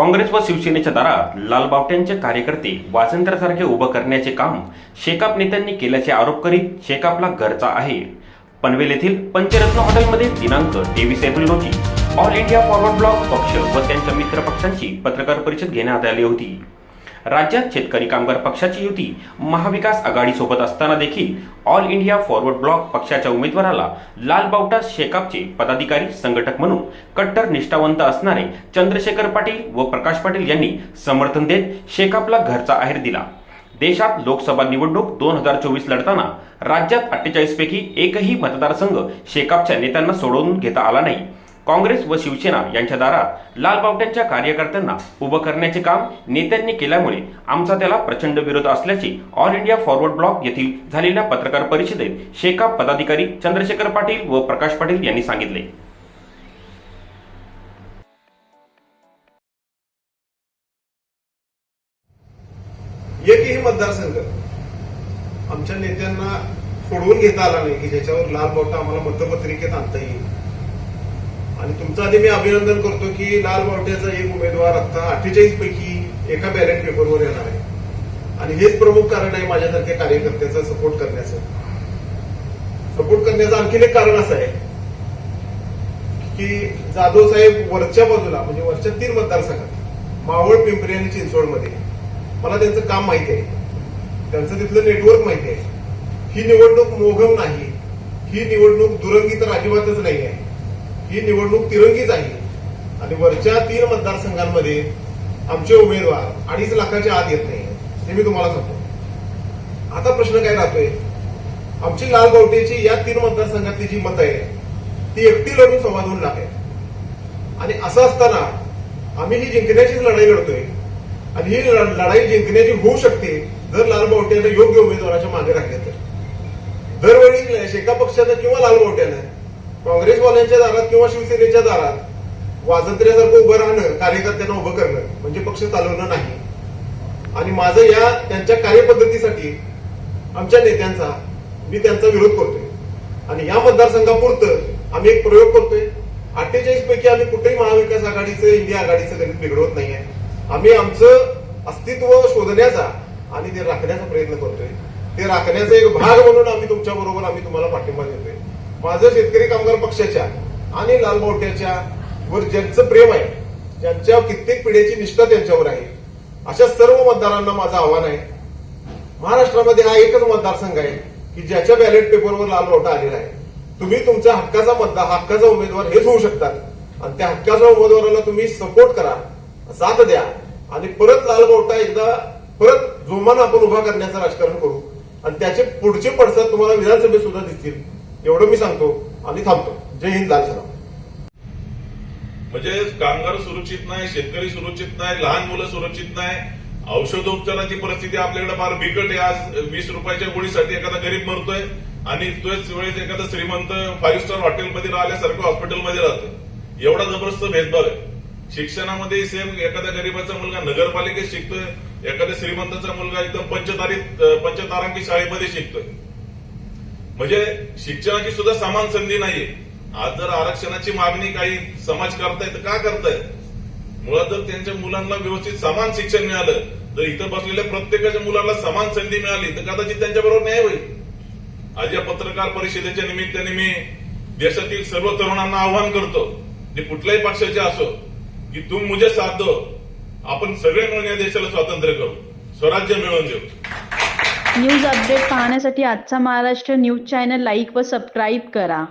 काँग्रेस व शिवसेनेच्या दारात लालबावट्यांचे कार्यकर्ते वासंत्र्यासारखे उभं करण्याचे काम शेकाप नेत्यांनी केल्याचे आरोप करीत शेकापला घरचा आहे. पनवेल येथील पंचरत्न हॉटेलमध्ये दिनांक तेवीस एप्रिल रोजी ऑल इंडिया फॉरवर्ड ब्लॉक पक्ष व त्यांच्या मित्रपक्षांची पत्रकार परिषद घेण्यात आली होती. राज्यात शेतकरी कामगार पक्षाची युती महाविकास आघाडीसोबत असताना देखील ऑल इंडिया फॉरवर्ड ब्लॉक पक्षाच्या उमेदवाराला लालबावटा शेकापचे पदाधिकारी संघटक म्हणून कट्टर निष्ठावंत असणारे चंद्रशेखर पाटील व प्रकाश पाटील यांनी समर्थन देत शेकापला घरचा आहेर दिला. देशात लोकसभा निवडणूक दोन हजार चोवीस लढताना राज्यात अठ्ठेचाळीसपैकी एकही मतदारसंघ शेकापच्या नेत्यांना सोडवून घेता आला नाही. काँग्रेस व शिवसेना यांच्या दारात लालबावट्यांच्या कार्यकर्त्यांना उभं करण्याचे काम नेत्यांनी केल्यामुळे आमचा त्याला प्रचंड विरोध असल्याचे ऑल इंडिया फॉरवर्ड ब्लॉक येथील झालेल्या पत्रकार परिषदेत शेकाप पदाधिकारी चंद्रशेखर पाटील व प्रकाश पाटील यांनी सांगितले. एकही मतदारसंघ आमच्या नेत्यांना सोडवून घेता आला नाही की ज्याच्यावर लाल बावटा आम्हाला मतपत्रिकेत आणता येईल. आणि तुमचं आधी मी अभिनंदन करतो की लाल बावट्याचा एक उमेदवार आता अठ्ठेचाळीस पैकी एका बॅलेट पेपरवर येणार आहे. आणि हेच प्रमुख कारण आहे माझ्यासारख्या कार्यकर्त्याचा सपोर्ट करण्याचं. सपोर्ट करण्याचं आणखीन एक कारण असं आहे की जाधव साहेब वरच्या बाजूला म्हणजे वरच्या तीन मतदारसंघात मावळ पिंपरी आणि चिंचवडमध्ये मला त्यांचं काम माहिती आहे. त्यांचं तिथलं नेटवर्क माहिती आहे. ही निवडणूक मोघम नाही. ही निवडणूक दुरंगी तर अजिबातच नाही आहे. ही निवडणूक तिरंगीच आहे. आणि वरच्या तीन मतदारसंघांमध्ये आमचे उमेदवार अडीच लाखाच्या आत येत नाही हे मी तुम्हाला सांगतो. आता प्रश्न काय राहतोय? आमची लाल गवटेची या तीन मतदारसंघातली जी मतं आहे ती एकटी लढून सव्वा दोन लाख आहे आणि असं असताना आम्ही ही जिंकण्याचीच लढाई लढतोय. आणि ही लढाई जिंकण्याची होऊ शकते जर लाल बावट्यानं योग्य उमेदवाराच्या मागे राखले तर. दरवेळी शेका पक्षानं किंवा लाल बावट्यानं काँग्रेसवाल्यांच्या दारात किंवा शिवसेनेच्या दारात वाजंत्र्यासारखं उभं राहणं कार्यकर्त्यांना उभं करणं म्हणजे पक्ष चालवणं नाही. आणि माझं या त्यांच्या कार्यपद्धतीसाठी आमच्या नेत्यांचा मी त्यांचा विरोध करतोय. आणि या मतदारसंघापुरतं आम्ही एक प्रयोग करतोय. अठ्ठेचाळीस पैकी आम्ही कुठेही महाविकास आघाडीचं इंडिया आघाडीचं गणित बिघडवत नाहीये आम्ही आमचं अस्तित्व शोधण्याचा आणि ते राखण्याचा प्रयत्न करतोय. ते राखण्याचा एक भाग म्हणून आम्ही तुमच्या बरोबर आम्ही तुम्हाला पाठिंबा देतोय. माझं शेतकरी कामगार पक्षाच्या आणि लालबावट्याच्या वर ज्यांचं प्रेम आहे ज्यांच्या कित्येक पिढ्याची निष्ठा त्यांच्यावर आहे अशा सर्व मतदारांना माझं आव्हान आहे. महाराष्ट्रामध्ये हा एकच मतदारसंघ आहे की ज्याच्या बॅलेट पेपरवर लाल बावटा आलेला आहे. तुम्ही तुमच्या हक्काचा मतदार हक्काचा उमेदवार हेच होऊ शकतात. आणि त्या हक्काच्या उमेदवाराला तुम्ही सपोर्ट करा साथ द्या आणि परत लालबावटा एकदा परत जोमान आपण उभा करण्याचं राजकारण करू. आणि त्याचे पुढचे पडसाद तुम्हाला विधानसभेत सुद्धा दिसतील. एवढं मी सांगतो आणि थांबतो. जय हिंद लाल सलाम. म्हणजे कामगार सुरक्षित नाही शेतकरी सुरक्षित नाही लहान मुलं सुरक्षित नाही. औषधोपचाराची परिस्थिती आपल्याकडे फार बिकट आहे. आज वीस रुपयाच्या गोळीसाठी एखादा गरीब मरतोय आणि तोच वेळेस एखादा श्रीमंत फाईव्ह स्टार हॉटेलमध्ये राहिल्यासारखं हॉस्पिटलमध्ये राहतो एवढा जबरदस्त भेदभाव आहे. शिक्षणामध्ये सेम एखाद्या गरीबाचा मुलगा नगरपालिकेत शिकतोय एखाद्या श्रीमंताचा मुलगा एकदम पंचतारीत पंचतारांकी शाळेमध्ये शिकतोय. म्हणजे शिक्षणाची सुद्धा समान संधी नाहीये. आज जर आरक्षणाची मागणी काही समाज करताय तर का करतायत मुळात जर त्यांच्या मुलांना व्यवस्थित समान शिक्षण मिळालं तर इथं बसलेल्या प्रत्येकाच्या मुलांना समान संधी मिळाली तर कदाचित त्यांच्याबरोबर न्याय होईल. आज या पत्रकार परिषदेच्या निमित्ताने मी देशातील सर्व तरुणांना आवाहन करतो जे कुठल्याही पक्षाचे असो की तुम मुझे साथ दो. आपण सगळे मिळून या देशाला स्वातंत्र्य करू. स्वराज्य मिळवून देऊ. न्यूज अपडेट पाहण्यासाठी आजचा महाराष्ट्र न्यूज चॅनल लाईक व सबस्क्राईब करा.